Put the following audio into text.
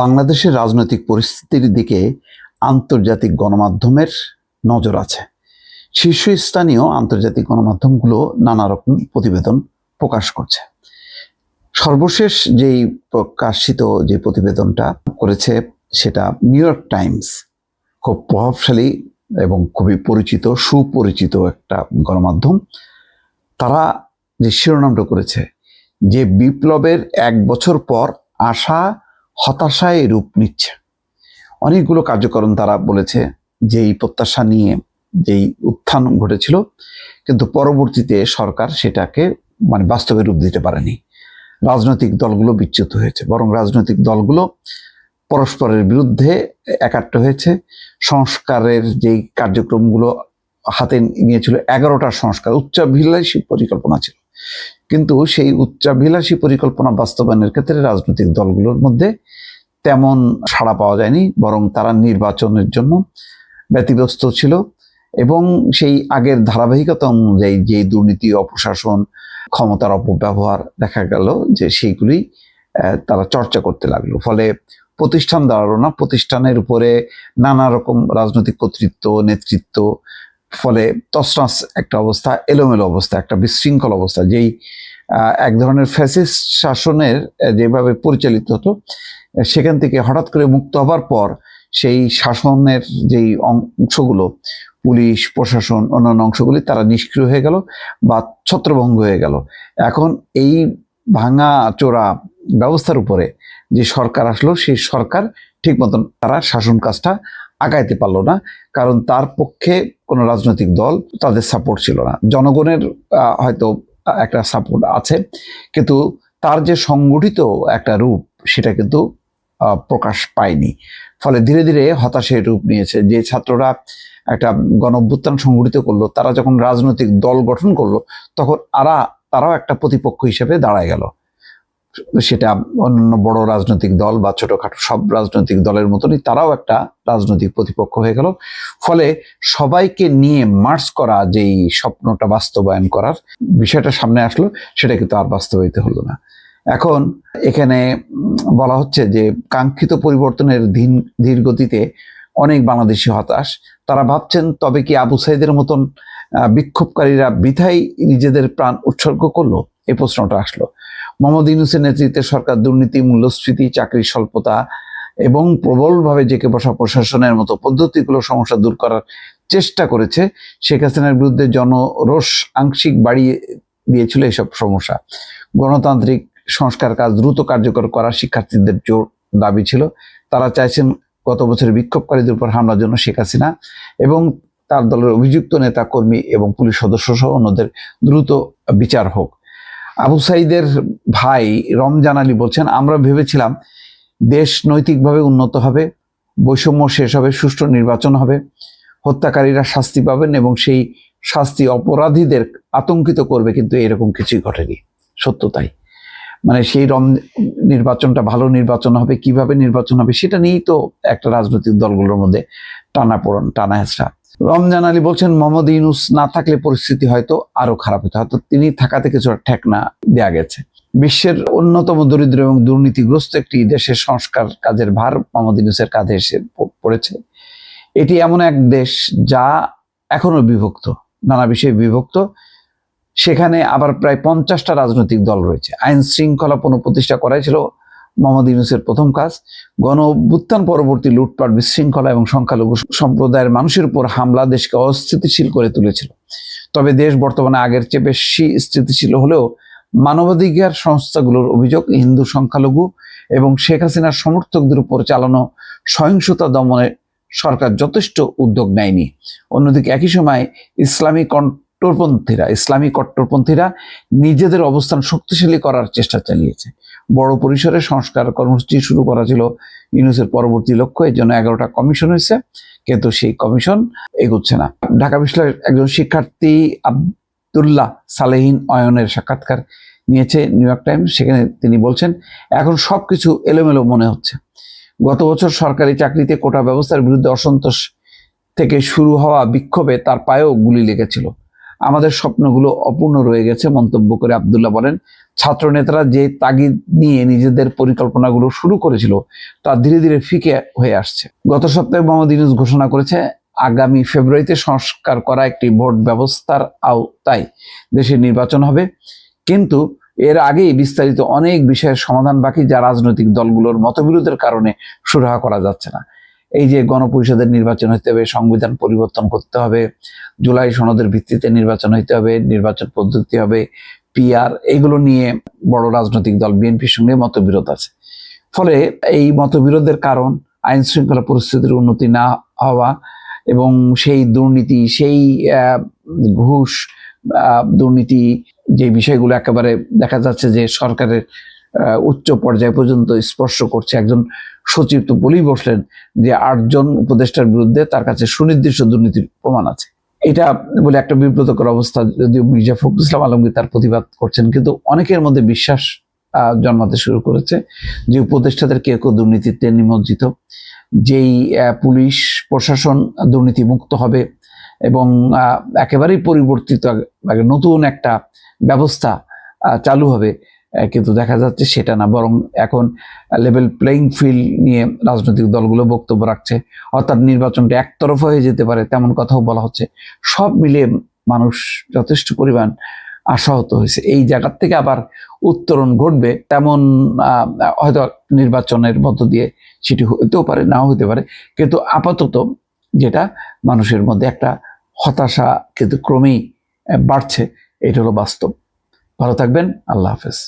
বাংলাদেশের রাজনৈতিক পরিস্থিতির দিকে আন্তর্জাতিক গণমাধ্যমের নজর আছে। শীর্ষস্থানীয় আন্তর্জাতিক গণমাধ্যমগুলো নানা রকম প্রতিবেদন প্রকাশ করছে। সর্বশেষ যেই প্রকাশিত যে প্রতিবেদনটা করেছে সেটা নিউ ইয়র্ক টাইমস, খুব প্রভাবশালী এবং খুবই পরিচিত, সুপরিচিত একটা গণমাধ্যম। তারা যে শিরোনামটা করেছে, যে বিপ্লবের এক বছর পর আশা হতাশায় রূপ নিচ্ছে। অনেকগুলো কার্যক্রম তারা বলেছে যেই প্রত্যাশা নিয়ে যেই উত্থান ঘটেছিল, কিন্তু পরবর্তীতে সরকার সেটাকে মানে বাস্তবে রূপ দিতে পারেনি। রাজনৈতিক দলগুলো বিচ্যুত হয়েছে, বরং রাজনৈতিক দলগুলো পরস্পরের বিরুদ্ধে একাট্ট হয়েছে। সংস্কারের যেই কার্যক্রমগুলো হাতে নিয়েছিল, এগারোটা সংস্কার, উচ্চাভিলাষী পরিকল্পনা ছিল। কিন্তু সেই উচ্চাভিলাষী পরিকল্পনা বাস্তবায়নের ক্ষেত্রে রাজনৈতিক দলগুলোর মধ্যে তেমন সাড়া পাওয়া যায়নি, বরং তারা নির্বাচনের জন্য ব্যতিব্যস্ত ছিল এবং সেই আগের ধারাবাহিকতা অনুযায়ী যে দুর্নীতি, অপশাসন, ক্ষমতার অপব্যবহার দেখা গেল যে সেইগুলি তারা চর্চা করতে লাগল। ফলে প্রতিষ্ঠান দাঁড়াল না, প্রতিষ্ঠানের উপরে নানা রকম রাজনৈতিক কর্তৃত্ব, নেতৃত্ব ফলে তসনাস একটা অবস্থা, এলোমেলো অবস্থা, একটা বিশৃঙ্খল অবস্থা, যেই এক ধরনের ফ্যাসিস্ট শাসনের যেভাবে পরিচালিত হতো সেখান থেকে হঠাৎ করে মুক্ত হবার পর সেই শাসনের যেই অংশগুলো, পুলিশ, প্রশাসন, অন্যান্য অংশগুলি, তারা নিষ্ক্রিয় হয়ে গেল বা ছত্রভঙ্গ হয়ে গেল। এখন এই ভাঙা চোরা ব্যবস্থার উপরে যে সরকার আসলো, সেই সরকার ঠিক মতন তারা শাসন কাজটা আগাইতে পারল না, কারণ তার পক্ষে কোনো রাজনৈতিক দল তাদের সাপোর্ট ছিল না। জনগণের হয়তো একটা সাপোর্ট আছে, কিন্তু তার যে সংগঠিত একটা রূপ সেটা কিন্তু প্রকাশ পায়নি। ফলে ধীরে ধীরে হতাশার রূপ নিয়েছে। যে ছাত্ররা একটা গণ সংগঠিত করল, তারা যখন রাজনৈতিক দল গঠন করল, তখন আরা, তারাও একটা প্রতিপক্ষ হিসেবে দাঁড়ায় গেল। সেটা অন্য বড় রাজনৈতিক দল বা ছোটখাটো সব রাজনৈতিক দলের মতনই তারাও একটা রাজনৈতিক প্রতিপক্ষ হয়ে গেল। ফলে সবাইকে নিয়ে মার্চ করা যেই স্বপ্নটা বাস্তবায়ন করার বিষয়টা সামনে আসলো, সেটা কিন্তু আর বাস্তবায়িত হলো না। এখন এখানে বলা হচ্ছে যে কাঙ্ক্ষিত পরিবর্তনের ধীর ধীর গতিতে অনেক বাংলাদেশি হতাশ। তারা ভাবছেন, তবে কি আবু সাইদের মতন বিক্ষোভকারীরা বৃথাই নিজেদের প্রাণ উৎসর্গ করল? এই প্রশ্নটা আসলো। মোহাম্মদ ইউনুসের নেতৃত্বে সরকার দুর্নীতি, মূল্যস্ফীতি, চাকরির স্বল্পতা এবং প্রবলভাবে জেকে বসা প্রশাসনের মতো পদ্ধতিগুলো সমস্যা দূর করার চেষ্টা করেছে, শেখ হাসিনার বিরুদ্ধে জনরোষ আংশিক বাড়িয়ে দিয়েছিল এসব সমস্যা। গণতান্ত্রিক সংস্কার কাজ দ্রুত কার্যকর করা শিক্ষার্থীদের জোর দাবি ছিল। তারা চাইছেন গত বছরের বিক্ষোভকারীদের উপর হামলার জন্য শেখ হাসিনা এবং তার দলের অভিযুক্ত নেতা, কর্মী এবং পুলিশ সদস্য সহ অন্যদের দ্রুত বিচার হোক। আবু সাইদের ভাই রমজান আলী বলছেন, আমরা ভেবেছিলাম দেশ নৈতিকভাবে উন্নত হবে, বৈষম্য শেষ হবে, সুষ্ঠু নির্বাচন হবে, হত্যাকারীরা শাস্তি পাবেন এবং সেই শাস্তি অপরাধীদের আতঙ্কিত করবে, কিন্তু এরকম কিছুই ঘটেনি। সত্য তাই। মানে সেই রম, নির্বাচনটা ভালো নির্বাচন হবে, কীভাবে নির্বাচন হবে, সেটা নিয়েই তো একটা রাজনৈতিক দলগুলোর মধ্যে টানা পড়ন টানা হেঁচড়া। রমজান আলী বলছেন, মোহাম্মদ ইউনুস না থাকলে পরিস্থিতি হয়তো আরও খারাপ হতো। হয়তো তিনি থাকাতে কিছু ঠেকনা দেয়া গেছে। বিশ্বের অন্যতম দরিদ্র এবং দুর্নীতিগ্রস্ত একটি দেশের সংস্কার কাজের ভার মোহাম্মদ ইউনুসের কাঁধে এসে পড়েছে। এটি এমন এক দেশ যা এখনও বিভক্ত, নানা বিষয়ে বিভক্ত। সেখানে আবার প্রায় পঞ্চাশটা রাজনৈতিক দল রয়েছে। আইন শৃঙ্খলা পুনঃপ্রতিষ্ঠা করাই ছিল মোহাম্মদ ইউনুসের প্রথম কাজ, গণ অভ্যুত্থান পরবর্তী লুটপাট, বিশৃঙ্খলা এবং সংখ্যালঘু সম্প্রদায়ের মানুষের উপর হামলা দেশকে অস্থিতিশীল করে তুলেছিল। তবে দেশ বর্তমানে আগের চেয়ে বেশি স্থিতিশীল হলেও মানবাধিকার সংস্থাগুলোর অভিযোগ হিন্দু সংখ্যালঘু এবং শেখ হাসিনার সমর্থকদের উপর চালানো সহিংসতা দমনে সরকার যথেষ্ট উদ্যোগ নেয়নি। অন্যদিকে একই সময় ইসলামী কট্টরপন্থীরা, ইসলামী কট্টরপন্থীরা নিজেদের অবস্থান শক্তিশালী করার চেষ্টা চালিয়েছে। বড় পরিসরে সংস্কার কর্মসূচি শুরু করা ছিল ইউনুসের পরবর্তী লক্ষ্য, এর জন্য এগারোটা কমিশন হয়েছে, কিন্তু সেই কমিশন এগোচ্ছে না। ঢাকা বিশ্ববিদ্যালয়ের একজন শিক্ষার্থী আবদুল্লাহ সালেহিন অয়নের সাক্ষাৎকার নিয়েছে নিউ ইয়র্ক টাইমস, সেখানে তিনি বলছেন, এখন সবকিছু এলোমেলো মনে হচ্ছে। গত বছর সরকারি চাকরিতে কোটা ব্যবস্থার বিরুদ্ধে অসন্তোষ থেকে শুরু হওয়া বিক্ষোভে তার পায়েও গুলি লেগেছিল। আমাদের স্বপ্নগুলো অপূর্ণ রয়ে গেছে, মন্তব্য করে আবদুল্লাহ বলেন ছাত্র নেতারা যে তাগিদ নিয়ে নিজেদের পরিকল্পনাগুলো শুরু করেছিল, তা ধীরে ধীরে ফিকে হয়ে আসছে। গত সপ্তাহে মোহাম্মদ ইউনুস ঘোষণা করেছে, আগামী ফেব্রুয়ারিতে সংস্কার করা একটি ভোট ব্যবস্থার আওতায় দেশের নির্বাচন হবে। কিন্তু এর আগেই বিস্তারিত অনেক বিষয়ের সমাধান বাকি যা রাজনৈতিক দলগুলোর মতবিরোধের কারণে সুরাহা করা যাচ্ছে না। এই যে গণপরিষদের নির্বাচন হতে হবে, সংবিধান পরিবর্তন করতে হবে, জুলাই সনদের ভিত্তিতে নির্বাচন হইতে হবে, নির্বাচন পদ্ধতি হবে, পিআর, এগুলো নিয়ে বড় রাজনৈতিক দল বিএনপির সঙ্গে মতবিরোধ আছে। ফলে এই মতবিরোধের কারণ আইন শৃঙ্খলা পরিস্থিতির উন্নতি না হওয়া এবং সেই দুর্নীতি, সেই ঘুষ দুর্নীতি যে বিষয়গুলো একেবারে দেখা যাচ্ছে যে সরকারের উচ্চ পর্যায় পর্যন্ত স্পর্শ করছে। একজন সচিব তো বলেই বসলেন যে আটজন উপদেষ্টার বিরুদ্ধে তার কাছে সুনির্দিষ্ট দুর্নীতির প্রমাণ আছে। এটা বলে একটা বিব্রতকর অবস্থা যদিও মির্জা ফখরুল ইসলাম আলমগীর তার প্রতিবাদ করছেন, কিন্তু অনেকের মধ্যে বিশ্বাস জন্মাতে শুরু করেছে যে উপদেষ্টাদের কেউ কেউ দুর্নীতিতে নিমজ্জিত, যেই পুলিশ, প্রশাসন দুর্নীতি মুক্ত হবে এবং একেবারেই পরিবর্তিত নতুন একটা ব্যবস্থা চালু হবে। কিন্তু দেখা যাচ্ছে সেটা না। বরং এখন লেভেল প্লেইং ফিল্ড নিয়ে রাজনৈতিক দলগুলো বক্তব্য রাখছে। অর্থাৎ নির্বাচনটা একতরফা হয়ে যেতে পারে তেমন কথাও বলা হচ্ছে। সব মিলিয়ে মানুষ যথেষ্ট পরিমাণ আশাহত হয়েছে। এই জায়গার থেকে আবার উত্তরণ ঘটবে তেমন হয়তো নির্বাচনের মধ্য দিয়ে সেটি হতেও পারে, নাও হতে পারে। কিন্তু আপাতত যেটা মানুষের মধ্যে একটা হতাশা কিন্তু ক্রমেই বাড়ছে, এটা হলো বাস্তব। ভালো থাকবেন, আল্লাহ হাফেজ।